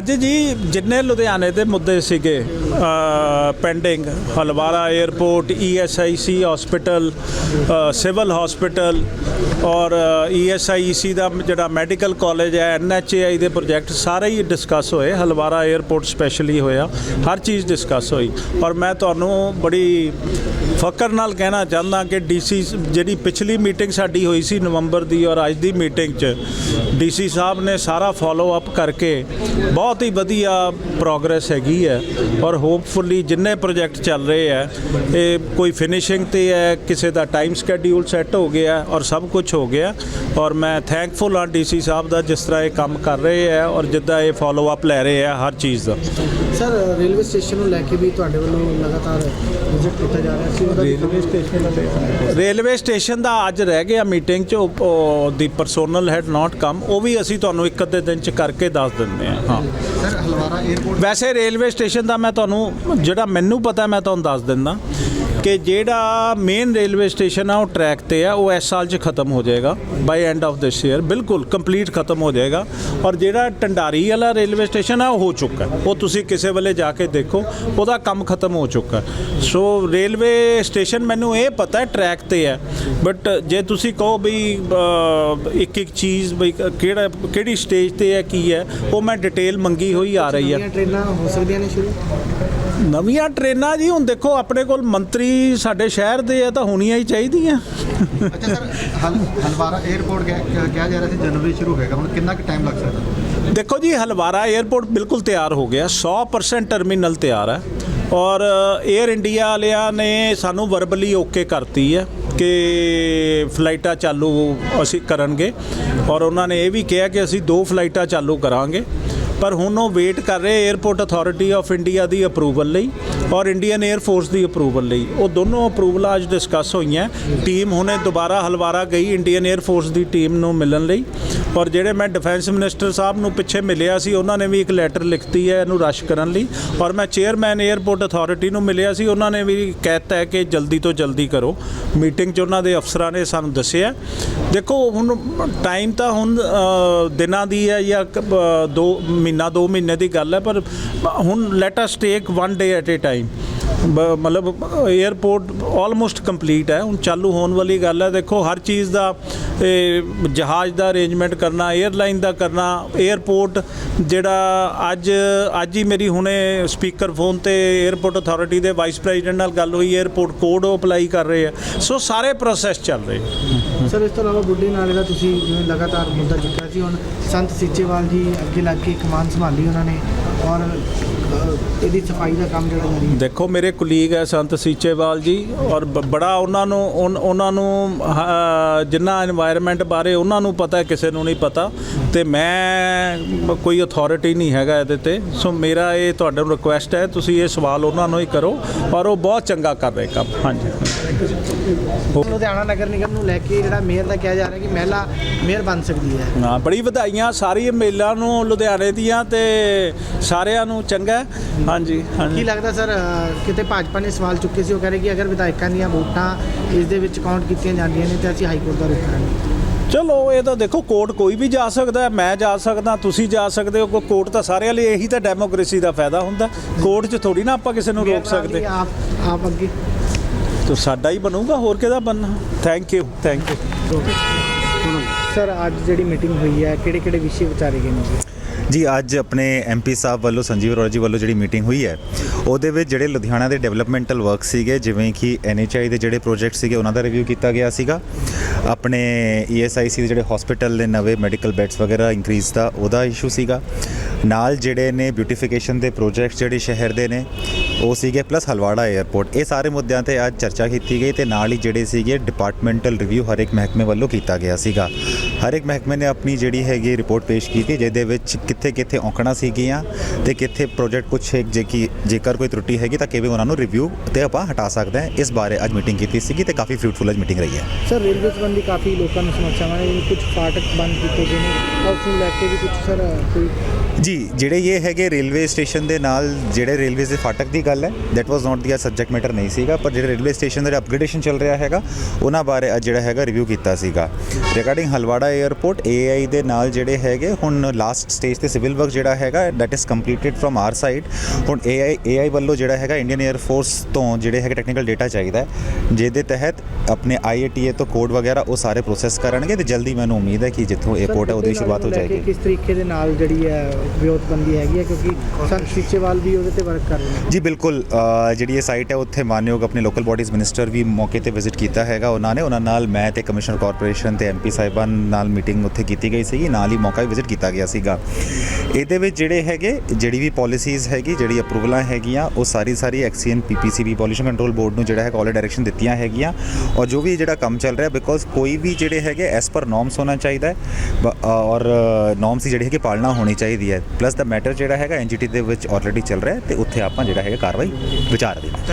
ਅੱਜ ਜੀ ਜਿੰਨੇ ਲੁਧਿਆਣੇ ਦੇ ਮੁੱਦੇ ਸੀਗੇ pending Halwara airport ESIC hospital civil hospital ਔਰ ਈਐਸਆਈਸੀ ਦਾ ਜਿਹੜਾ ਮੈਡੀਕਲ ਕਾਲਜ ਹੈ ਐਨਐਚਏਆਈ ਦੇ ਪ੍ਰੋਜੈਕਟ ਸਾਰੇ ਹੀ ਡਿਸਕਸ ਹੋਏ, ਹਲਵਾਰਾ 에ਅਰਪੋਰਟ ਸਪੈਸ਼ਲੀ ਹੋਇਆ, ਹਰ ਚੀਜ਼ ਡਿਸਕਸ ਹੋਈ। ਔਰ ਮੈਂ ਤੁਹਾਨੂੰ ਬੜੀ ਫਕਰ ਨਾਲ ਕਹਿਣਾ ਚਾਹੁੰਦਾ ਕਿ ਡੀਸੀ ਜਿਹੜੀ ਪਿਛਲੀ ਮੀਟਿੰਗ ਸਾਡੀ ਹੋਈ ਸੀ ਨਵੰਬਰ ਦੀ ਔਰ ਅੱਜ ਦੀ ਮੀਟਿੰਗ 'ਚ ਡੀਸੀ ਸਾਹਿਬ ਨੇ ਸਾਰਾ ਫਾਲੋ ਅਪ ਕਰਕੇ ਬਹੁਤ ਹੀ ਵਧੀਆ ਪ੍ਰੋਗਰੈਸ ਹੈਗੀ ਹੈ ਔਰ ਹੋਪਫੁਲੀ ਜਿੰਨੇ ਪ੍ਰੋਜੈਕਟ ਚੱਲ ਰਹੇ ਹੈ ਇਹ ਕੋਈ ਫਿਨਿਸ਼ਿੰਗ ਤੇ ਹੈ ਕਿਸੇ ਦਾ ਟਾਈਮ ਸਕੇਡਿਊਲ ਸੈੱਟ ਹੋ ਗਿਆ ਔਰ ਸਭ ਕੁਝ ਹੋ ਗਿਆ ਔਰ ਮੈਂ ਥੈਂਕਫੁਲ ਹਾਂ ਡੀਸੀ ਸਾਹਿਬ ਦਾ ਜਿਸ ਤਰ੍ਹਾਂ ਇਹ ਕੰਮ ਕਰ ਰਹੇ ਹੈ ਔਰ ਜਿੱਦਾਂ ਇਹ ਫਾਲੋ ਅਪ ਲੈ ਰਹੇ ਹੈ ਹਰ ਚੀਜ਼ ਦਾ। ਸਰ ਰੇਲਵੇ ਸਟੇਸ਼ਨ ਨੂੰ ਲੈ ਕੇ ਵੀ ਤੁਹਾਡੇ ਵੱਲੋਂ ਲਗਾਤਾਰ ਵਿਜ਼ਿਟ ਕੀਤਾ ਜਾ ਰਿਹਾ ਸੀ ਉਹਦਾ ਰੇਲਵੇ ਸਟੇਸ਼ਨ ਰੇਲਵੇ ਸਟੇਸ਼ਨ ਦਾ ਅੱਜ ਰਹਿ ਗਿਆ ਮੀਟਿੰਗ ਚ ਦੀ ਪਰਸੋਨਲ ਹੈਡ ਨਾਟ ਕਮ ਉਹ ਵੀ ਅਸੀਂ ਤੁਹਾਨੂੰ ਇੱਕ ਅੱਧੇ ਦਿਨ ਚ ਕਰਕੇ ਦੱਸ ਦਿੰਦੇ ਹਾਂ ਹਾਂ। ਸਰ ਹਲਵਾਰਾ 에ਅਰਪੋਰਟ ਵੈਸੇ ਰੇਲਵੇ ਸਟੇਸ਼ਨ ਦਾ ਮੈਂ ਤੁਹਾਨੂੰ ਜਿਹੜਾ ਮੈਨੂੰ ਪਤਾ ਮੈਂ ਤੁਹਾਨੂੰ ਦੱਸ ਦਿੰਦਾ। ਕਿ ਜਿਹੜਾ ਮੇਨ ਰੇਲਵੇ ਸਟੇਸ਼ਨ ਆ, ਉਹ ਟਰੈਕ ਤੇ ਆ, ਉਹ ਇਸ ਸਾਲ 'ਚ ਖਤਮ ਹੋ ਜਾਏਗਾ by end of this year ਬਿਲਕੁਲ ਕੰਪਲੀਟ ਖਤਮ ਹੋ ਜਾਏਗਾ। ਔਰ ਜਿਹੜਾ ਟੰਡਾਰੀ ਵਾਲਾ ਰੇਲਵੇ ਸਟੇਸ਼ਨ ਆ, ਉਹ ਹੋ ਚੁੱਕਾ ਉਹ ਤੁਸੀਂ ਕਿਸੇ ਵੇਲੇ ਜਾ ਕੇ ਦੇਖੋ, ਉਹਦਾ ਕੰਮ ਖਤਮ ਹੋ ਚੁੱਕਾ ਸੋ ਰੇਲਵੇ ਸਟੇਸ਼ਨ ਮੈਨੂੰ ਇਹ ਪਤਾ ਹੈ ਟਰੈਕ ਤੇ ਹੈ। ਬਟ ਜੇ ਤੁਸੀਂ ਕਹੋ ਵੀ ਇੱਕ ਇੱਕ ਚੀਜ਼ ਬਈ ਕਿਹੜਾ, ਕਿਹੜੀ ਸਟੇਜ ਤੇ ਹੈ, ਕੀ ਹੈ, ਉਹ ਮੈਂ ਡਿਟੇਲ ਮੰਗੀ ਹੋਈ ਆ ਰਹੀ ਹੈ। ਨਵੀਆਂ ਟ੍ਰੇਨਾਂ ਹੋ ਸਕਦੀਆਂ ਨੇ ਸ਼ੁਰੂ? ਨਵੀਆਂ ਟ੍ਰੇਨਾਂ ਜੀ ਹੁਣ ਦੇਖੋ ਆਪਣੇ ਕੋਲ ਮੰਤਰੀ ਸਾਡੇ ਸ਼ਹਿਰ ਦੇ ਆ ਤਾਂ ਹੋਣੀਆਂ ਹੀ ਚਾਹੀਦੀਆਂ। ਅੱਛਾ ਕਿੰਨਾ ਕੁ ਟਾਈਮ ਲੱਗ ਸਕਦਾ? ਦੇਖੋ ਜੀ ਹਲਵਾਰਾ 에어ਪੋਰਟ ਬਿਲਕੁਲ ਤਿਆਰ ਹੋ ਗਿਆ 100% ਟਰਮੀਨਲ ਤਿਆਰ ਹੈ। ਔਰ 에ਅਰ ਇੰਡੀਆ ਵਾਲਿਆਂ ਨੇ ਸਾਨੂੰ ਵਰਬਲੀ ਓਕੇ ਕਰਤੀ ਹੈ ਕਿ ਫਲਾਈਟਾਂ ਚਾਲੂ ਅਸੀਂ ਕਰਨਗੇ। ਔਰ ਉਹਨਾਂ ਨੇ ਇਹ ਵੀ ਕਿਹਾ ਕਿ ਅਸੀਂ ਦੋ ਫਲਾਈਟਾਂ ਚਾਲੂ ਕਰਾਂਗੇ। ਪਰ ਹੁਣ ਉਹ ਵੇਟ ਕਰ ਰਹੇ 에어ਪੋਰਟ ਅਥਾਰਟੀ ਆਫ ਇੰਡੀਆ ਦੀ ਅਪਰੂਵਲ ਲਈ ਔਰ ਇੰਡੀਅਨ 에ਅਰ ਫੋਰਸ ਦੀ ਅਪਰੂਵਲ ਲਈ। ਉਹ ਦੋਨੋਂ ਅਪਰੂਵਲ ਅੱਜ ਡਿਸਕਸ ਹੋਈਆਂ। ਟੀਮ ਹੁਣੇ ਦੁਬਾਰਾ ਹਲਵਾਰਾ ਗਈ ਇੰਡੀਅਨ 에ਅਰ ਫੋਰਸ ਦੀ ਟੀਮ ਨੂੰ ਮਿਲਣ ਲਈ। ਔਰ ਜਿਹੜੇ ਮੈਂ ਡਿਫੈਂਸ ਮਿਨਿਸਟਰ ਸਾਹਿਬ ਨੂੰ ਪਿੱਛੇ ਮਿਲਿਆ ਸੀ, ਉਹਨਾਂ ਨੇ ਵੀ ਇੱਕ ਲੈਟਰ ਲਿਖਤੀ ਹੈ ਇਹਨੂੰ ਰਸ਼ ਕਰਨ ਲਈ। ਔਰ ਮੈਂ ਚੇਅਰਮੈਨ 에ਅਰਪੋਰਟ ਅਥਾਰਟੀ ਨੂੰ ਮਿਲਿਆ ਸੀ, ਉਹਨਾਂ ਨੇ ਵੀ ਕਹਿਤਾ ਹੈ ਕਿ ਜਲਦੀ ਤੋਂ ਜਲਦੀ ਕਰੋ। ਮੀਟਿੰਗ 'ਚ ਉਹਨਾਂ ਦੇ ਅਫਸਰਾਂ ਨੇ ਸਾਨੂੰ ਦੱਸਿਆ। ਦੇਖੋ, ਹੁਣ ਟਾਈਮ ਤਾਂ ਹੁਣ ਦਿਨਾਂ ਦੀ ਹੈ ਜਾਂ ਕ- ਦੋ ਮਹੀਨਾ, ਦੋ ਮਹੀਨੇ ਦੀ ਗੱਲ ਹੈ, ਪਰ ਹੁਣ let us take one day at a time ਮਤਲਬ 에ਅਰਪੋਰਟ ਆਲਮੋਸਟ ਕੰਪਲੀਟ ਹੈ। ਹੁਣ ਚਾਲੂ ਹੋਣ ਵਾਲੀ ਗੱਲ ਹੈ। ਦੇਖੋ, ਹਰ ਚੀਜ਼ ਦਾ ਜਹਾਜ਼ ਦਾ ਅਰੇਂਜਮੈਂਟ ਕਰਨਾ 에ਅਰਲਾਈਨ ਦਾ ਕਰਨਾ 에ਅਰਪੋਰਟ ਜਿਹੜਾ ਅੱਜ ਅੱਜ ਹੀ ਮੇਰੀ ਹੁਣੇ ਸਪੀਕਰ ਫੋਨ ਤੇ 에ਅਰਪੋਰਟ ਅਥਾਰਟੀ ਦੇ ਵਾਈਸ ਪ੍ਰੈਜ਼ੀਡੈਂਟ ਨਾਲ ਗੱਲ ਹੋਈ। 에ਅਰਪੋਰਟ ਕੋਡ ਉਹ ਅਪਲਾਈ ਕਰ ਰਹੇ ਆ। ਸੋ ਸਾਰੇ ਪ੍ਰੋਸੈਸ ਚੱਲ ਰਹੇ। ਸਰ, ਇਸ ਤੋਂ ਇਲਾਵਾ ਬੁੱਢੇ ਨਾਲੇ ਦਾ ਤੁਸੀਂ ਜਿਵੇਂ ਲਗਾਤਾਰ ਮੁੱਦਾ ਚੁੱਕਿਆ ਸੀ, ਹੁਣ ਸੰਤ ਸੀਚੇਵਾਲ ਜੀ ਅੱਗੇ ਲੱਗ ਕੇ ਕਮਾਨ ਸੰਭਾਲੀ ਉਹਨਾਂ ਨੇ। ਦੇਖੋ ਮੇਰੇ ਕੁਲੀਗ ਹੈ ਸੰਤ ਸੀਚੇਵਾਲ ਜੀ ਔਰ ਬ- ਬੜਾ ਉਹਨਾਂ ਨੂੰ ਉਹਨਾਂ ਨੂੰ ਅਹ, ਜਿੰਨਾ এনवायरमेंट ਬਾਰੇ ਉਹਨਾਂ ਨੂੰ ਪਤਾ ਕਿਸੇ ਨੂੰ ਨਹੀਂ ਪਤਾ। ਤੇ ਮੈਂ ਕੋਈ ਅਥਾਰਟੀ ਨਹੀਂ ਹੈਗਾ ਇਹਦੇ ਤੇ। ਸੋ ਮੇਰਾ ਇਹ ਤੁਹਾਡੇ ਨੂੰ ਰਿਕੁਐਸਟ ਹੈ ਤੁਸੀਂ ਇਹ ਸਵਾਲ ਉਹਨਾਂ ਨੂੰ ਹੀ ਕਰੋ ਔਰ ਉਹ ਬਹੁਤ ਚੰਗਾ ਕਰ ਰਹੇ ਕੰਮ। ਹਾਂਜੀ। ਲੁਧਿਆਣਾ ਨਗਰ ਨਿਗਮ ਲੈ ਕੇ ਜਿਹੜਾ ਮੇਅਰ ਦਾ ਕਿਹਾ ਜਾ ਰਿਹਾ ਕਿ ਮਹਿਲਾ ਮੇਅਰ ਬਣ ਸਕਦੀ ਹੈ। ਹਾਂ ਬੜੀ ਵਧਾਈਆਂ ਸਾਰੀ ਮੇਲਾਂ ਨੂੰ ਲੁਧਿਆਣੇ ਦੀਆਂ ਤੇ ਸਾਰਿਆਂ ਨੂੰ ਚੰਗਾ। ਹਾਂਜੀ ਕੀ ਹਾਂਜੀ ਲੱਗਦਾ ਸਰ ਅ, ਕਿਤੇ ਭਾਜਪਾ ਨੇ ਸਵਾਲ ਚੁੱਕੇ ਸੀ ਉਹ ਕਹ ਰਹੇ ਕਿ ਅਗਰ ਵਿਧਾਇਕਾਂ ਦੀਆਂ ਵੋਟਾਂ ਇਸ ਦੇ ਵਿੱਚ ਕਾਊਂਟ ਕੀਤੀਆਂ ਜਾਂਦੀਆਂ ਨੇ ਤੇ ਅਸੀਂ ਹਾਈ ਕੋਰਟ ਦਾ ਰੁਖ ਕਰਾਂਗੇ। ਚਲੋ ਇਹ ਤਾਂ ਦੇਖੋ ਕੋਰਟ ਕੋਈ ਵੀ ਜਾ ਸਕਦਾ ਹੈ ਮੈਂ ਜਾ ਸਕਦਾ ਤੁਸੀਂ ਜਾ ਸਕਦੇ ਹੋ ਕੋਰਟ ਤਾਂ ਸਾਰਿਆਂ ਲਈ ਇਹੀ ਤਾਂ ਡੈਮੋਕ੍ਰੇਸੀ ਦਾ ਫਾਇਦਾ ਹੁੰਦਾ। ਕੋਰਟ 'ਚ ਥੋੜੀ ਨਾ ਆਪਾਂ ਕਿਸੇ ਨੂੰ ਰੋਕ ਸਕਦੇ। ਆਪ ਆਪ ਅੱਗੇ। ਤਾਂ ਸਾਡਾ ਹੀ ਬਣੂਗਾ ਹੋਰ ਕਿਹਦਾ ਬਣਨਾ? Thank you thank you sir ਅੱਜ ਜਿਹੜੀ ਮੀਟਿੰਗ ਹੋਈ ਹੈ ਕਿਹੜੇ ਕਿਹੜੇ ਵਿਸ਼ੇ ਵਿਚਾਰੇ ਗਏ ਨੇ ਜੀ? ਜੀ ਅੱਜ ਆਪਣੇ ਐਮਪੀ ਸਾਹਿਬ ਵੱਲੋਂ ਸੰਜੀਵ ਅਰੋੜਾ ਜੀ ਵੱਲੋਂ ਜਿਹੜੀ ਮੀਟਿੰਗ ਹੋਈ ਹੈ ਉਹਦੇ ਵਿੱਚ ਜਿਹੜੇ ਲੁਧਿਆਣਾ ਦੇ ਡਿਵੈਲਪਮੈਂਟਲ ਵਰਕ ਸੀਗੇ ਜਿਵੇਂ ਕਿ ਐਨਐਚਆਈ ਦੇ ਜਿਹੜੇ ਪ੍ਰੋਜੈਕਟ ਸੀਗੇ ਉਹਨਾਂ ਦਾ ਰਿਵਿਊ ਕੀਤਾ ਗਿਆ ਸੀਗਾ। ਆਪਣੇ ਈਐਸਆਈਸੀ ਦੇ ਜਿਹੜੇ ਹਸਪੀਟਲ ਦੇ ਨਵੇਂ ਮੈਡੀਕਲ ਬੈੱਡਸ ਵਗੈਰਾ ਇੰਕਰੀਜ਼ ਦਾ ਉਹਦਾ ਇਸ਼ੂ ਸੀਗਾ। ਨਾਲ ਜਿਹੜੇ ਨੇ ਬਿਊਟੀਫਿਕੇਸ਼ਨ ਦੇ ਪ੍ਰੋਜੈਕਟ ਜਿਹੜੇ ਸ਼ਹਿਰ ਦੇ ਨੇ ਉਹ ਸੀਗੇ ਪਲੱਸ ਹਲਵਾੜਾ 에ਅਰਪੋਰਟ ਇਹ ਸਾਰੇ ਮੁੱਦਿਆਂ ਤੇ ਅੱਜ ਚਰਚਾ ਕੀਤੀ ਗਈ ਤੇ ਨਾਲ ਹੀ ਜਿਹੜੇ ਸੀਗੇ ਡਿਪਾਰਟਮੈਂਟਲ ਰਿਵਿਊ ਹਰ ਇੱਕ ਮਹਿਕਮੇ ਵੱਲੋਂ ਕੀਤਾ ਗਿਆ ਸੀਗਾ। ਹਰ ਇੱਕ ਮਹਿਕਮੇ ਨੇ ਆਪਣੀ ਜਿਹੜੀ ਹੈਗੀ ਰਿਪੋਰਟ ਪੇਸ਼ ਕੀਤੀ ਜਿਹਦੇ ਵਿੱਚ ਕਿੱਥੇ ਕਿੱਥੇ ਔਕੜਾਂ ਸੀਗੀਆਂ ਤੇ ਕਿੱਥੇ ਪ੍ਰੋਜੈਕਟ ਕੁਛ ਹੈ ਜੇ ਕਿ ਜੇਕਰ ਕੋਈ ਤਰੁੱਟੀ ਹੈਗੀ ਤਾਂ ਕਿਵੇਂ ਉਹਨਾਂ ਨੂੰ ਰਿਵਿਊ ਤੇ ਆਪਾਂ ਹਟਾ ਸਕਦੇ ਹਾਂ। ਇਸ ਬਾਰੇ ਅੱਜ ਮੀਟਿੰਗ ਕੀਤੀ ਸੀਗੀ ਤੇ ਕਾਫੀ ਫਰੂਟਫੁਲ ਅੱਜ ਮੀਟਿੰਗ ਰਹੀ ਹੈ। ਸਰ ਰੇਲਵੇ ਸੰਬੰਧੀ ਕਾਫੀ ਲੋਕਾਂ ਨੂੰ ਸਮੱਸਿਆਵਾਂ ਨੇ ਕੁਝ ਫਾਟਕ ਬੰਦ ਕੀਤੇ ਗਏ ਨੇ ਉਸ ਨੂੰ ਲੈ ਕੇ ਵੀ ਕੁਝ ਸਰ ਕੋਈ ਜੀ ਜਿਹੜੇ ਇਹ ਹੈਗੇ ਰੇਲਵੇ ਸਟੇਸ਼ਨ ਦੇ ਨਾਲ ਜਿਹੜੇ ਰੇਲਵੇ ਦੇ ਫਾਟਕ ਦੀ ਗੱਲ ਹੈ that was not the subject matter ਨਹੀਂ ਸੀਗਾ ਪਰ ਜਿਹੜੇ ਰੇਲਵੇ ਸਟੇਸ਼ਨ ਦਾ ਅਪਗ੍ਰੇਡੇਸ਼ਨ ਚੱਲ ਰਿਹਾ ਹੈਗਾ ਉਹਨਾਂ ਬਾਰੇ ਅੱਜ ਜਿਹੜਾ ਹੈਗਾ ਰਿਵਿਊ ਕੀਤਾ ਸੀਗਾ। ਰਿਗਾਰਡਿੰਗ ਹਲਵਾੜਾ 에어ਪੋਰਟ AI ਦੇ ਨਾਲ ਜਿਹੜੇ ਹੈਗੇ ਹੁਣ ਲਾਸਟ ਸਟੇਜ ਤੇ ਸਿਵਲ ਵਰਕ ਜਿਹੜਾ ਹੈਗਾ that is completed from our side ਹੁਣ AI AI ਵੱਲੋਂ ਜਿਹੜਾ ਹੈਗਾ ਇੰਡੀਅਨ 에ਅਰ ਫੋਰਸ ਤੋਂ ਜਿਹੜੇ ਹੈਗੇ ਟੈਕਨੀਕਲ ਡਾਟਾ ਚਾਹੀਦਾ ਜਿਹਦੇ ਤਹਿਤ ਆਪਣੇ IATA ਤੋਂ ਕੋਡ ਵਗੈਰਾ ਉਹ ਸਾਰੇ ਪ੍ਰੋਸੈਸ ਕਰਨਗੇ ਤੇ ਜਲਦੀ ਮੈਨੂੰ ਉਮੀਦ ਹੈ ਕਿ ਜਿੱਥੋਂ 에어ਪੋਰਟ ਹੈ ਉਹਦੀ ਸ਼ੁਰੂਆਤ ਹੋ ਜਾਏਗੀ। ਕਿਸ ਤਰੀਕੇ ਦੇ ਨਾਲ ਜਿਹੜੀ ਹੈ ਵਿਉਤਬੰਦੀ ਹੈਗੀ ਹੈ ਕਿਉਂਕਿ ਸੰਤ ਸੀਚੇਵਾਲ ਵੀ ਉਹਦੇ ਤੇ ਵਰਕ ਕਰ ਰਹੇ ਨੇ। ਜੀ ਬਿਲਕੁਲ ਜਿਹੜੀ ਇਹ ਸਾਈਟ ਹੈ ਉੱਥੇ ਮਾਨਯੋਗ ਆਪਣੇ ਲੋਕਲ ਬਾਡੀਜ਼ ਮਿਨਿਸਟਰ ਵੀ ਮੌਕੇ ਤੇ ਵਿਜ਼ਿਟ ਕੀਤਾ ਹੈਗਾ ਉਹਨਾਂ ਨੇ। ਉਹਨਾਂ ਨਾਲ ਮੈਂ ਤੇ ਕਮਿਸ਼ਨਰ ਕਾਰਪੋਰੇਸ਼ਨ ਤੇ ਐਮਪੀ ਸਾਹਿਬਾਂ ਨਾਲ ਮੀਟਿੰਗ ਉੱਥੇ ਕੀਤੀ ਗਈ ਸੀਗੀ, ਨਾਲ ਹੀ ਮੌਕਾ ਵੀ ਵਿਜ਼ਿਟ ਕੀਤਾ ਗਿਆ ਸੀਗਾ। ਇਹਦੇ ਵਿੱਚ ਜਿਹੜੇ ਹੈਗੇ, ਜਿਹੜੀ ਵੀ ਪਾਲਿਸੀਜ਼ ਹੈਗੀ, ਜਿਹੜੀ ਅਪਰੂਵਲਾਂ ਹੈਗੀਆਂ, ਉਹ ਸਾਰੀ ਸਾਰੀ XEN PPCB pollution control board ਨੂੰ ਜਿਹੜਾ ਹੈ ਕਾਲ ਡਾਇਰੈਕਸ਼ਨ ਦਿੱਤੀਆਂ ਹੈਗੀਆਂ। ਔਰ ਜੋ ਵੀ ਜਿਹੜਾ ਕੰਮ ਚੱਲ ਰਿਹਾ ਬਿਕੋਜ਼ ਕੋਈ ਵੀ ਜਿਹੜੇ ਹੈਗੇ ਐਸ ਪਰ ਨੋਰਮਸ ਹੋਣਾ ਚਾਹੀਦਾ ਹੈ, ਬ- ਔਰ ਨੋਰਮਸ ਦੀ ਜਿਹੜੀ ਹੈਗੀ, ਪਾਲਣਾ ਹੋਣੀ ਚਾਹੀਦੀ ਹੈ। ਪਲੱਸ ਦਾ ਮੈਟਰ ਜਿਹੜਾ ਹੈਗਾ ਐਨਜੀਟੀ ਦੇ ਵਿੱਚ ਆਲਰੇਡੀ ਚੱਲ ਰਿਹਾ ਹੈ, ਤੇ ਉੱਥੇ ਆਪਾਂ ਜਿਹੜਾ ਹੈਗਾ, ਕਾਰਵਾਈ ਵਿਚਾਰ ਰਹੇ ਹਾਂ